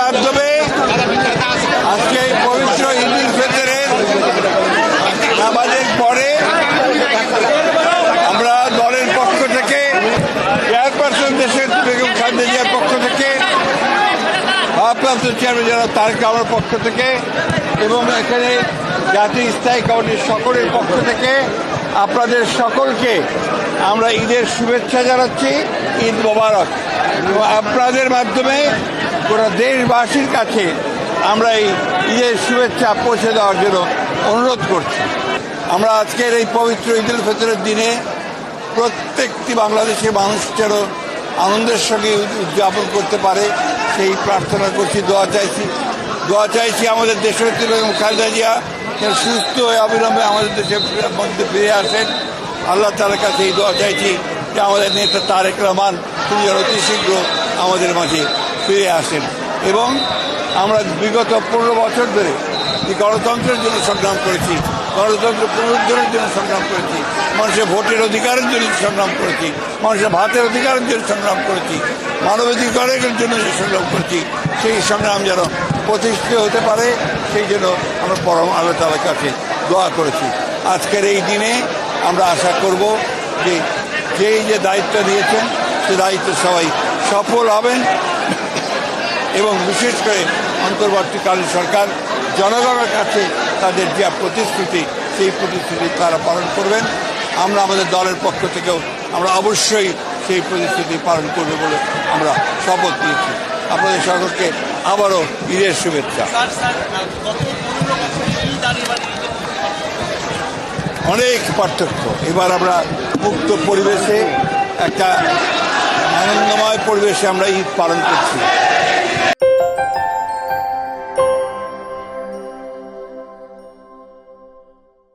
মাধ্যমে আজকে এই পবিত্র ঈদুল ফেতরের নামাজের পরে আমরা দলের পক্ষ থেকে, চেয়ারপারসন দেশের বেগম খান্দেজিয়ার পক্ষ থেকে, ভারপ্রাপ্ত চেয়ারম্যান জেলা তারেক আমার পক্ষ থেকে এবং এখানে জাতীয় স্থায়ী কমিটির সকলের পক্ষ থেকে আপনাদের সকলকে আমরা ঈদের শুভেচ্ছা জানাচ্ছি, ঈদ মোবারক। আপনাদের মাধ্যমে গোটা দেশবাসীর কাছে আমরা এই ঈদের শুভেচ্ছা পৌঁছে দেওয়ার জন্য অনুরোধ করছি। আমরা আজকের এই পবিত্র ঈদুল ফিতরের দিনে প্রত্যেকটি বাংলাদেশের মানুষ যেন আনন্দের সঙ্গে উদযাপন করতে পারে, সেই প্রার্থনা করছি, দোয়া চাইছি। দোয়া চাইছি আমাদের দেশনেত্রী বেগম খালেদা জিয়া সুস্থ হয়ে অবিলম্বে আমাদের দেশের মধ্যে ফিরে আসেন। আল্লাহ তালার কাছে এই দোয়া চাইছি যে আমাদের নেতা তারেক রহমান, তিনি অতি শীঘ্র আমাদের মাঝে ফিরে আসেন। এবং আমরা বিগত পনেরো বছর ধরে গণতন্ত্রের জন্য সংগ্রাম করেছি, গণতন্ত্র পুনরুদ্ধারের জন্য সংগ্রাম করেছি, মানুষের ভোটের অধিকারের জন্য সংগ্রাম করেছি, মানুষের ভাতের অধিকারের জন্য সংগ্রাম করেছি, মানবাধিকারের জন্য যে সংগ্রাম করেছি, সেই সংগ্রাম যেন প্রতিষ্ঠিত হতে পারে, সেই জন্য আমরা পরম আল্লাহ তালার কাছে দোয়া করেছি। আজকের এই দিনে আমরা আশা করব যে যেই যে দায়িত্ব দিয়েছেন, সে দায়িত্ব সবাই সফল হবেন। এবং বিশেষ করে অন্তর্বর্তীকালীন সরকার, জনগণের কাছে তাদের যে প্রতিশ্রুতি, সেই প্রতিশ্রুতি তারা পালন করবেন। আমরা আমাদের দলের পক্ষ থেকেও আমরা অবশ্যই সেই প্রতিশ্রুতি পালন করব বলে আমরা শপথ নিয়েছি। আপনাদের সকলকে আবারও ঈদের শুভেচ্ছা। অনেক পার্থক্য। এবার আমরা মুক্ত পরিবেশে, একটা আনন্দময় পরিবেশে আমরা ঈদ পালন করছি।